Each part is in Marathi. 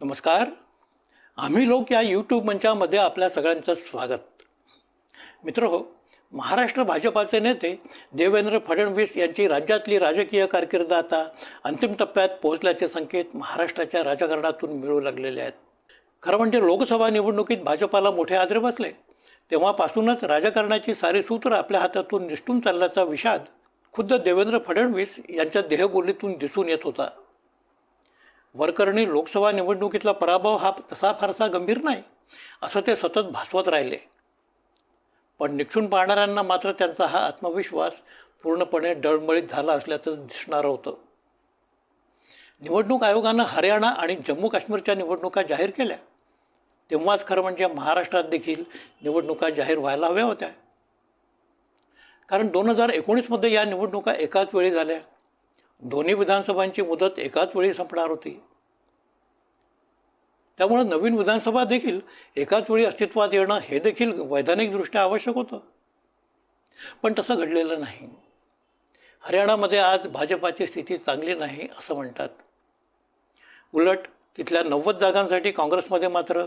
नमस्कार. आम्ही लोक या यूट्यूब मंचामध्ये आपल्या सगळ्यांचं स्वागत. मित्र हो महाराष्ट्र भाजपाचे नेते देवेंद्र फडणवीस यांची राज्यातली राजकीय कारकीर्द आता अंतिम टप्प्यात पोहोचल्याचे संकेत महाराष्ट्राच्या राजकारणातून मिळू लागलेले आहेत. खरं म्हणजे लोकसभा निवडणुकीत भाजपाला मोठे आदरे बसले. तेव्हापासूनच राजकारणाची सारी सूत्र आपल्या हातातून निष्ठून चालल्याचा विषाद खुद्द देवेंद्र फडणवीस यांच्या देहबोलीतून दिसून येत होता. वरकरणी लोकसभा निवडणुकीतला पराभव हा तसा फारसा गंभीर नाही असं ते सतत भासवत राहिले. पण निक्षून पाहणाऱ्यांना मात्र त्यांचा हा आत्मविश्वास पूर्णपणे डळमळीत झाला असल्याचं दिसणारं होतं. निवडणूक आयोगानं हरियाणा आणि जम्मू काश्मीरच्या निवडणुका जाहीर केल्या. तेव्हाच खरं म्हणजे महाराष्ट्रात देखील निवडणुका जाहीर व्हायला हव्या होत्या. कारण दोन हजार एकोणीसमध्ये या निवडणुका एकाच वेळी झाल्या. दोन्ही विधानसभांची मुदत एकाच वेळी संपणार होती. त्यामुळे नवीन विधानसभा देखील एकाच वेळी अस्तित्वात येणं हे देखील वैधानिकदृष्ट्या आवश्यक होतं. पण तसं घडलेलं नाही. हरियाणामध्ये आज भाजपाची स्थिती चांगली नाही असं म्हणतात. उलट तिथल्या नव्वद जागांसाठी काँग्रेसमध्ये मात्र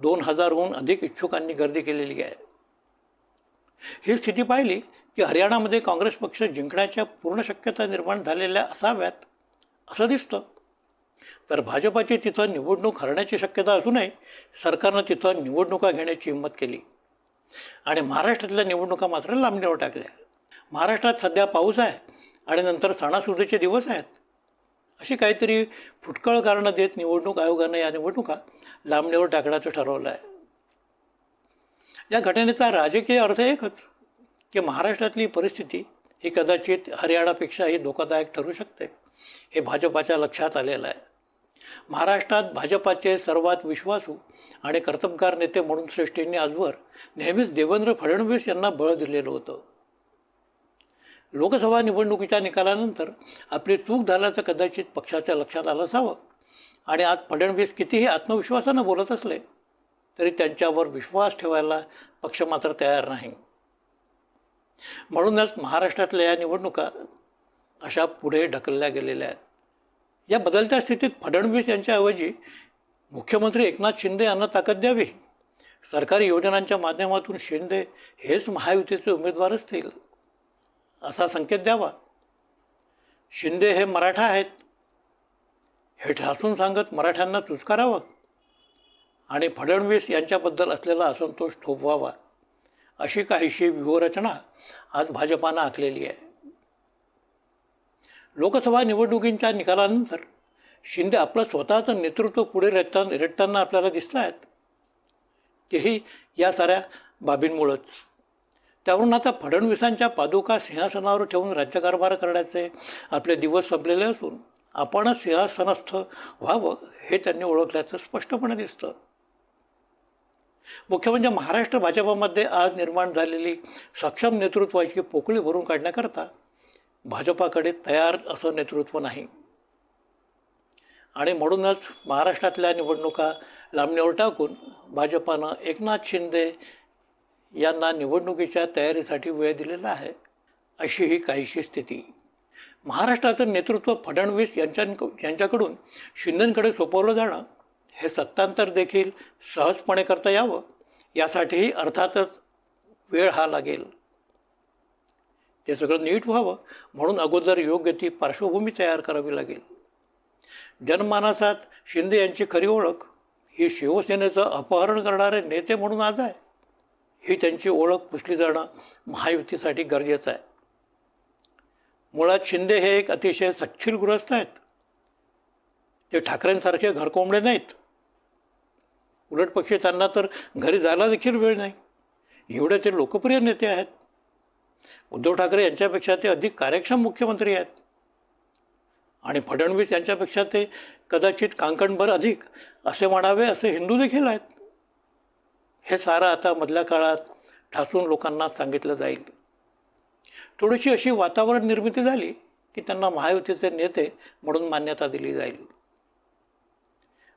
दोन हजारहून अधिक इच्छुकांनी गर्दी केलेली आहे. ही स्थिती पाहिली की हरियाणामध्ये काँग्रेस पक्ष जिंकण्याच्या पूर्ण शक्यता निर्माण झालेल्या असाव्यात असं दिसतं. तर भाजपाची तिथं निवडणूक हरण्याची शक्यता असूनही सरकारनं तिथं निवडणुका घेण्याची हिंमत केली. आणि महाराष्ट्रातल्या निवडणुका मात्र लांबणीवर टाकल्या. महाराष्ट्रात सध्या पाऊस आहे आणि नंतर सणासुदीचे दिवस आहेत. अशी काहीतरी फुटकळ कारणं देत निवडणूक आयोगानं या निवडणुका लांबणीवर टाकण्याचं ठरवलं आहे या घटनेचा राजकीय अर्थ एकच. की महाराष्ट्रातली परिस्थिती ही कदाचित हरियाणापेक्षाही धोकादायक ठरू शकते. हे भाजपाच्या लक्षात आलेलं आहे. महाराष्ट्रात भाजपाचे सर्वात विश्वासू आणि कर्तबगार नेते म्हणून श्रेष्ठींनी आजवर नेहमीच देवेंद्र फडणवीस यांना बळ दिलेलं होतं. लोकसभा निवडणुकीच्या निकालानंतर आपली चूक झाल्याचं कदाचित पक्षाच्या लक्षात आलं असावं. आणि आज फडणवीस कितीही आत्मविश्वासानं बोलत असले तरी त्यांच्यावर विश्वास ठेवायला पक्ष मात्र तयार नाही. म्हणूनच महाराष्ट्रातल्या या निवडणुका अशा पुढे ढकलल्या गेलेल्या आहेत. या बदलत्या स्थितीत फडणवीस यांच्याऐवजी मुख्यमंत्री एकनाथ शिंदे यांना ताकद द्यावी? सरकारी योजनांच्या माध्यमातून शिंदे हेच महायुतीचे उमेदवार असतील असा संकेत द्यावा? शिंदे हे मराठा आहेत. हे ठासून सांगत मराठ्यांना चुचकारावं आणि फडणवीस यांच्याबद्दल असलेला असंतोष थोपवावा? अशी काहीशी व्यूहरचना आज भाजपानं आखलेली आहे. लोकसभा निवडणुकींच्या निकालानंतर शिंदे आपलं स्वतःचं नेतृत्व पुढे रेटता रेटताना आपल्याला दिसलं आहेत. तेही या साऱ्या बाबींमुळंच. त्यावरून आता फडणवीसांच्या पादुका सिंहासनावर ठेवून राज्यकारभार करण्याचे आपले दिवस संपलेले असून आपणच सिंहासनस्थ व्हावं हे त्यांनी ओळखल्याचं स्पष्टपणे दिसतं. मुख्य म्हणजे महाराष्ट्र भाजपामध्ये आज निर्माण झालेली सक्षम नेतृत्वाची पोकळी भरून काढण्याकरता भाजपाकडे तयार असं नेतृत्व नाही. आणि म्हणूनच महाराष्ट्रातल्या निवडणुका लांबणीवर टाकून भाजपानं एकनाथ शिंदे यांना निवडणुकीच्या तयारीसाठी वेळ दिलेला आहे अशी ही काहीशी स्थिती. महाराष्ट्राचं नेतृत्व फडणवीस यांच्या यांच्याकडून शिंदेंकडे सोपवलं जाणं हे सत्तांतर देखील सहजपणे करता यावं. यासाठीही अर्थातच वेळ हा लागेल. ते सगळं नीट व्हावं म्हणून अगोदर योग्य ती पार्श्वभूमी तयार करावी लागेल. जनमानसात शिंदे यांची खरी ओळख ही शिवसेनेचं अपहरण करणारे नेते म्हणून आज आहे. ही त्यांची ओळख पुसली जाणं महायुतीसाठी गरजेचं आहे. मुळात शिंदे हे एक अतिशय सच्छिल गृहस्थ आहेत. ते ठाकरेंसारखे घरकोंबडे नाहीत. उलट पक्षी त्यांना तर घरी जायला देखील वेळ नाही. एवढे ते लोकप्रिय नेते आहेत. उद्धव ठाकरे यांच्यापेक्षा ते अधिक कार्यक्षम मुख्यमंत्री आहेत. आणि फडणवीस यांच्यापेक्षा ते कदाचित कांकणभर अधिक असे म्हणावे असे हिंदू देखील आहेत. हे सारं आता मधल्या काळात ठासून लोकांना सांगितलं जाईल. थोडीशी अशी वातावरण निर्मिती झाली की त्यांना महायुतीचे नेते म्हणून मान्यता दिली जाईल.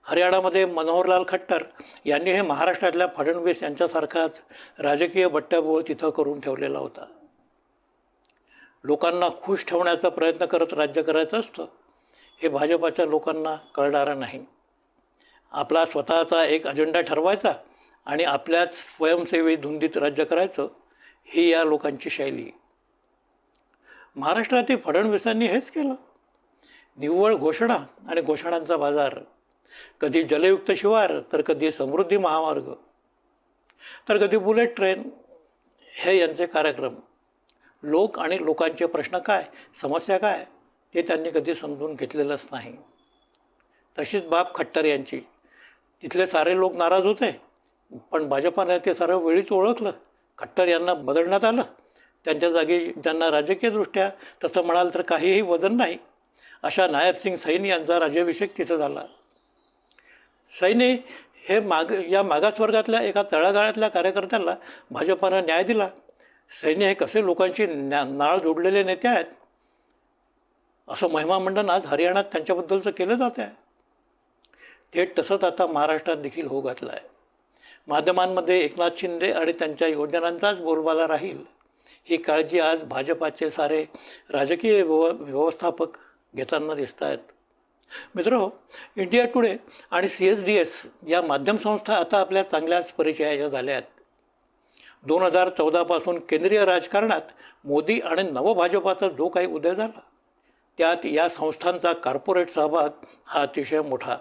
हरियाणामध्ये मनोहरलाल खट्टर यांनी हे महाराष्ट्रातल्या फडणवीस यांच्यासारखाच राजकीय बट्ट्याबोळ तिथं करून ठेवलेला होता. लोकांना खुश ठेवण्याचा प्रयत्न करत राज्य करायचं असतं हे भाजपाच्या लोकांना कळणारं नाही. आपला स्वतःचा एक अजेंडा ठरवायचा आणि आपल्याच स्वयंसेवी धुंदीत राज्य करायचं ही या लोकांची शैली. महाराष्ट्रातील फडणवीसांनी हेच केलं. निव्वळ घोषणा आणि घोषणांचा बाजार कधी जलयुक्त शिवार तर कधी समृद्धी महामार्ग. तर कधी बुलेट ट्रेन. हे यांचे कार्यक्रम. लोक आणि लोकांचे प्रश्न काय? समस्या काय? ते त्यांनी कधी समजून घेतलेलंच नाही. तशीच बाब खट्टर यांची. तिथले सारे लोक नाराज होते. पण भाजपाने ते सारं वेळीच ओळखलं. खट्टर यांना बदलण्यात आलं. त्यांच्या जागी ज्यांना राजकीयदृष्ट्या तसं म्हणाल तर काहीही वजन नाही. अशा नायब सिंग सैनी यांचा राज्याभिषेक तिथं झाला. सैनी हे माग या मागासवर्गातल्या एका तळागाळातल्या कार्यकर्त्याला भाजपानं न्याय दिला. सैनी हे कसे लोकांशी न्या नाळ जोडलेले नेते आहेत? असं महिमामंडन आज हरियाणात त्यांच्याबद्दलचं केलं जात आहे. थेट तसंच आता महाराष्ट्रात देखील हो घातलं आहे. माध्यमांमध्ये एकनाथ शिंदे आणि त्यांच्या योजनांचाच बोलबाला राहील. ही काळजी आज भाजपाचे सारे राजकीय व्यव व्यवस्थापक घेताना दिसत आहेत मित्र इंडिया टुडे आणि सी एस डी एस या माध्यम संस्था आता आपल्या चांगल्याच परिचयाच्या झाल्या आहेत. दोन हजार चौदापासून केंद्रीय राजकारणात मोदी आणि नवभाजपाचा जो काही उदय झाला त्यात या संस्थांचा कार्पोरेट सहभाग हा अतिशय मोठा.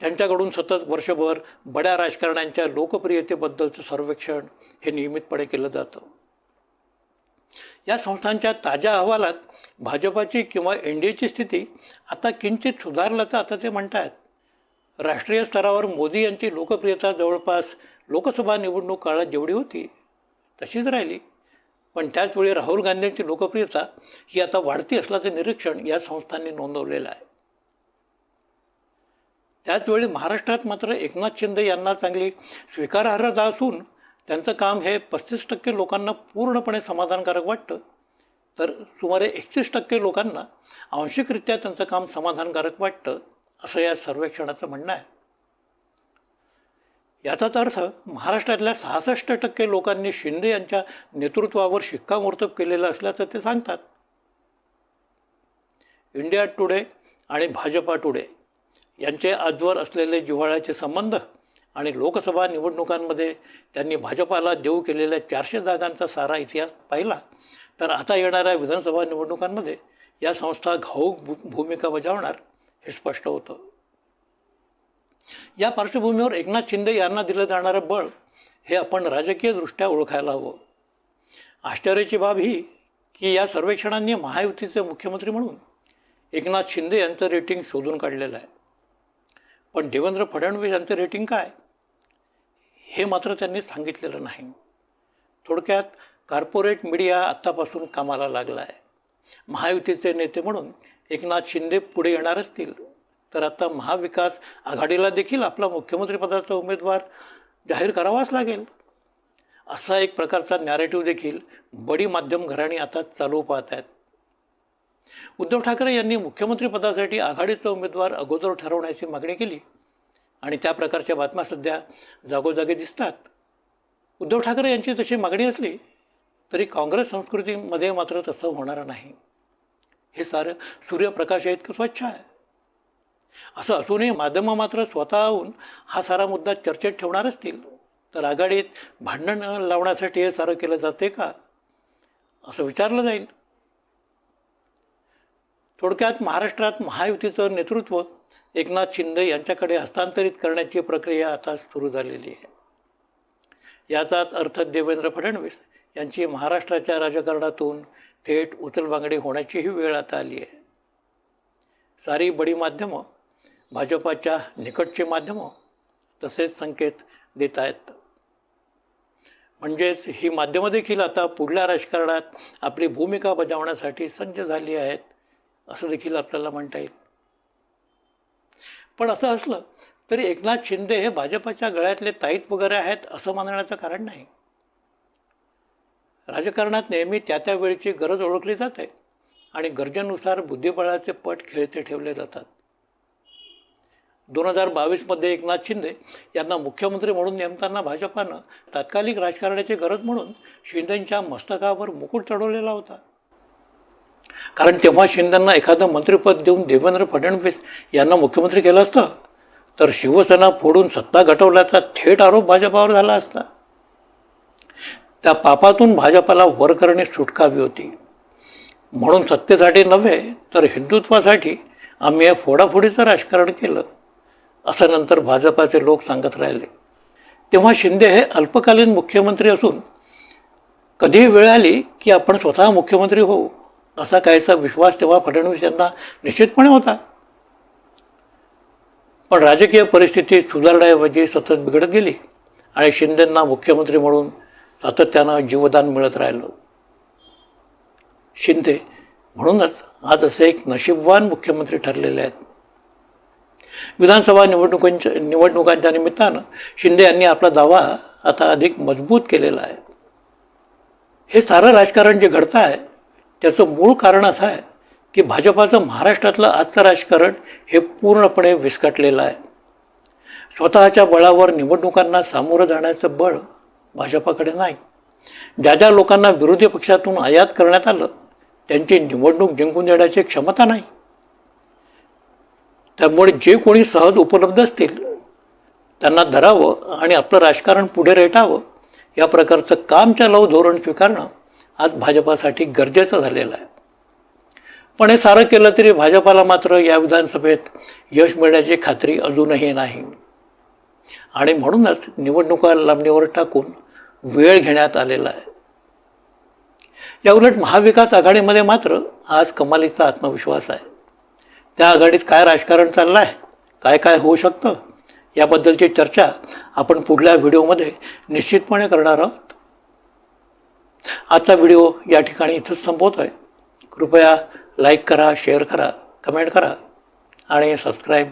त्यांच्याकडून सतत वर्षभर बड्या राजकारण्यांच्या लोकप्रियतेबद्दलचं सर्वेक्षण हे नियमितपणे केलं जातं. या संस्थांच्या ताज्या अहवालात भाजपाची किंवा एन डी एची स्थिती आता किंचित सुधारल्याचं आता ते म्हणतायत. राष्ट्रीय स्तरावर मोदी यांची लोकप्रियता जवळपास लोकसभा निवडणूक काळात जेवढी होती तशीच राहिली. पण त्याचवेळी राहुल गांधींची लोकप्रियता ही आता वाढती असल्याचं निरीक्षण या संस्थांनी नोंदवलेलं आहे. त्याचवेळी महाराष्ट्रात मात्र एकनाथ शिंदे यांना चांगली स्वीकारार्हता असून त्यांचं काम हे पस्तीस टक्के लोकांना पूर्णपणे समाधानकारक वाटतं. तर सुमारे एकतीस टक्के लोकांना आंशिकरित्या त्यांचं काम समाधानकारक वाटतं असं या सर्वेक्षणाचं म्हणणं आहे. याचाच अर्थ महाराष्ट्रातल्या सहासष्ट टक्के लोकांनी शिंदे यांच्या नेतृत्वावर शिक्कामोर्तब केलेलं असल्याचं ते सांगतात. इंडिया टुडे आणि भाजपा टुडे यांचे आजवर असलेले जिव्हाळ्याचे संबंध आणि लोकसभा निवडणुकांमध्ये त्यांनी भाजपाला देऊ केलेल्या चारशे जागांचा सारा इतिहास पाहिला तर आता येणाऱ्या विधानसभा निवडणुकांमध्ये या संस्था घाऊक भू भूमिका बजावणार हे स्पष्ट होतं. या पार्श्वभूमीवर एकनाथ शिंदे यांना दिलं जाणारं बळ हे आपण राजकीयदृष्ट्या ओळखायला हवं. आश्चर्याची बाब ही की या सर्वेक्षणांनी महायुतीचे मुख्यमंत्री म्हणून एकनाथ शिंदे यांचं रेटिंग शोधून काढलेलं आहे. पण देवेंद्र फडणवीस यांचं रेटिंग काय? हे मात्र त्यांनी सांगितलेलं नाही. थोडक्यात कॉर्पोरेट मीडिया आत्तापासून कामाला लागला आहे महायुतीचे नेते म्हणून एकनाथ शिंदे पुढे येणार असतील तर आता महाविकास आघाडीला देखील आपला मुख्यमंत्रीपदाचा उमेदवार जाहीर करावाच लागेल. असा एक प्रकारचा नॅरेटिव्ह देखील बडी माध्यम घराणी आता चालू पाहत आहेत उद्धव ठाकरे यांनी मुख्यमंत्रीपदासाठी आघाडीचा उमेदवार अगोदर ठरवण्याची मागणी केली. आणि त्या प्रकारच्या बातम्या सध्या जागोजागी दिसतात. उद्धव ठाकरे यांची तशी मागणी असली तरी काँग्रेस संस्कृतीमध्ये मात्र तसं होणार नाही. हे सारं सूर्यप्रकाश इतकं स्वच्छ आहे? असं असूनही माध्यमं मात्र स्वतःहून हा सारा मुद्दा चर्चेत ठेवणार असतील तर आघाडीत भांडण लावण्यासाठी हे सारं केलं जाते का? असं विचारलं जाईल. थोडक्यात महाराष्ट्रात महायुतीचं नेतृत्व एकनाथ शिंदे यांच्याकडे हस्तांतरित करण्याची प्रक्रिया आता सुरू झालेली आहे. याचाच अर्थ देवेंद्र फडणवीस यांची महाराष्ट्राच्या राजकारणातून थेट उचलबांगडी होण्याचीही वेळ आता आली आहे. सारी बडी माध्यमं भाजपाच्या निकटची माध्यमं तसेच संकेत देत आहेत. म्हणजेच ही माध्यमं देखील आता पुढल्या राजकारणात आपली भूमिका बजावण्यासाठी सज्ज झाली आहेत. असं देखील आपल्याला म्हणता येईल. पण असं असलं तरी एकनाथ शिंदे हे भाजपाच्या गळ्यातले ताईत वगैरे आहेत असं मानण्याचं कारण नाही. राजकारणात नेहमी त्या त्या वेळची गरज ओळखली जाते आणि गरजेनुसार बुद्धिबळाचे पट खेळते ठेवले जातात. दोन हजार बावीसमध्ये एकनाथ शिंदे यांना मुख्यमंत्री म्हणून नेमताना भाजपानं तात्कालिक राजकारणाची गरज म्हणून शिंदेंच्या मस्तकावर मुकुट चढवलेला होता. कारण तेव्हा शिंदेंना एखादं मंत्रिपद देऊन देवेंद्र फडणवीस यांना मुख्यमंत्री केलं असतं तर शिवसेना फोडून सत्ता घटवल्याचा थेट आरोप भाजपावर झाला असता. त्या पापातून भाजपाला वर करणे सुटका हवी होती. म्हणून सत्तेसाठी नव्हे तर हिंदुत्वासाठी आम्ही या फोडाफोडीचं राजकारण केलं असं नंतर भाजपाचे लोक सांगत राहिले. तेव्हा शिंदे हे अल्पकालीन मुख्यमंत्री असून कधीही वेळ आली की आपण स्वतः मुख्यमंत्री होऊ? असा काहीसा विश्वास तेव्हा फडणवीस यांना निश्चितपणे होता. पण राजकीय परिस्थिती सुधारण्याऐवजी सतत बिघडत गेली आणि शिंदेंना मुख्यमंत्री म्हणून सातत्यानं जीवदान मिळत राहिलं. शिंदे म्हणूनच आज असे एक नशीबवान मुख्यमंत्री ठरलेले आहेत. विधानसभा निवडणुकांच्या निवडणुकांच्या निमित्तानं शिंदे यांनी आपला दावा आता अधिक मजबूत केलेला आहे. हे सारं राजकारण जे घडतं आहे त्याचं मूळ कारण असं आहे की भाजपाचं महाराष्ट्रातलं आजचं राजकारण हे पूर्णपणे विस्कटलेलं आहे. स्वतःच्या बळावर निवडणुकांना सामोरं जाण्याचं बळ भाजपाकडे नाही. ज्या ज्या लोकांना विरोधी पक्षातून आयात करण्यात आलं त्यांची निवडणूक जिंकून देण्याची क्षमता नाही. त्यामुळे जे कोणी सहज उपलब्ध असतील त्यांना धरावं आणि आपलं राजकारण पुढे रेटावं या प्रकारचं काम लव धोरण स्वीकारणं आज भाजपासाठी गरजेचं झालेलं आहे. पण हे सारं केलं तरी भाजपाला मात्र या विधानसभेत यश मिळण्याची खात्री अजूनही नाही. आणि म्हणूनच निवडणुका लांबणीवर टाकून वेळ घेण्यात आलेला आहे. या उलट महाविकास आघाडीमध्ये मात्र आज कमालीचा आत्मविश्वास आहे. त्या आघाडीत काय राजकारण चाललं आहे? काय काय होऊ शकतं? याबद्दलची चर्चा आपण पुढल्या व्हिडिओमध्ये निश्चितपणे करणार आहोत. आजचा व्हिडिओ या ठिकाणी इथंच संपवतो आहे. कृपया लाईक करा शेअर करा कमेंट करा आणि सबस्क्राईब